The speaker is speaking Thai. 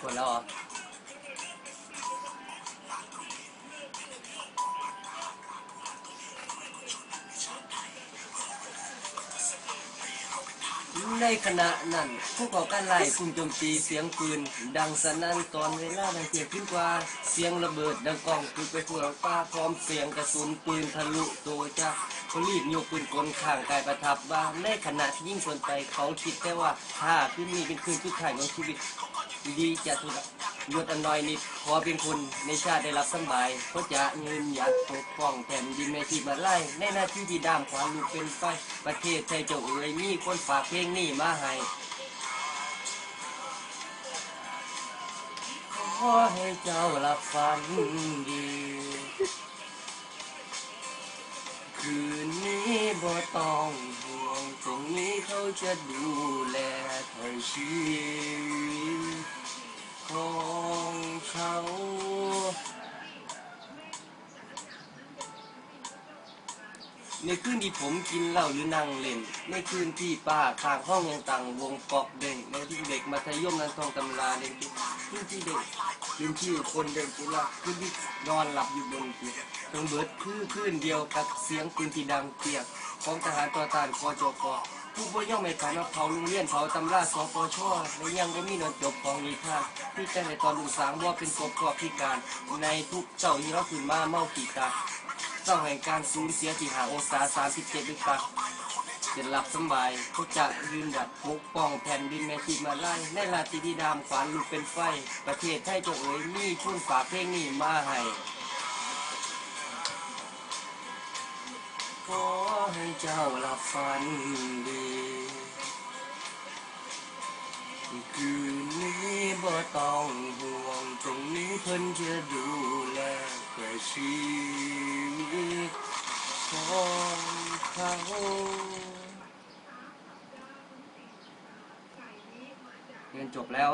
คนแล้วเหรอ ในขณะนั้น ผู้ก่อการไล่กลุ่มโจมตีเสียงปืน ดังสนั่นตอนเวลาดังเกียงขึ้นกว่า เสียงระเบิดดังก้องคืนไปทั่วฟ้าพร้อมเสียงกระสุนปืนทะลุตัวจากเขารีบโยกปืนกลข้างกายประทับว่าในขณะที่ยิ่งคนไปเขาคิดแค่ว่าถ้าขึ้นนี่เป็นคืนสุดท้ายของชีวิต ดีจะทุก ยศอันน้อยนิดขอเป็นคนในชาติได้รับสบายเพราะจะยืนหยัดปกป้องแผ่นดินในที่มาไล่ในหน้าที่ที่ดามขวานลูกเป็นไฟประเทศไทยเจ้าเอ๋ยมีคนฝากเพลงนี้มาให้ขอให้เจ้าหลับฝันดี คืนนี้บ่ต้องห่วงตรงนี้เขาจะดูแลเธอชี ในคืนที่ผมกินเหล้าหรือนั่งเล่น ในคืนที่ป้าข้างห้องยังต่างวงปอกเด่งในที่เด็กมัธยมนั้นท่องตำราเด่นคืนที่เด็กคืนที่คนเดินกุหลาคืนที่นอนหลับอยู่บนเตียงตรงเบิดคือคืนเดียวกับเสียงปืนที่ดังเปียก ของทหารต่อต้านคอจกผู้บ่ย่อมไม่ขายมาเผาโรงเรียนเผาตำราสปชและยังบ่มีนอนจบของนิทานที่แต่ในตอนลุงสางว่าเป็นกบกอบพิการ ในทุกเจ้าที่เราขึ้นมาเมาปีตา เจ้าแห่งการสูญเสียที่หาองศา37ดึกตักจะหลับสบายเขาจะยืนหยัดปกป้องแผ่นดินแม่ที่มาไล่ในราตรีที่ดามขวานลูกเป็นไฟ ประเทศไทยเจ้าเอ๋ยมีชุนฝาเพลงนี้มาให้ขอให้เจ้าหลับฝันดีคืนนี้บ่ต้องห่วงตรงนี้เพิ่นจะดูแลเพื่อชีวิ ตของเขาเรียนจบแล้ว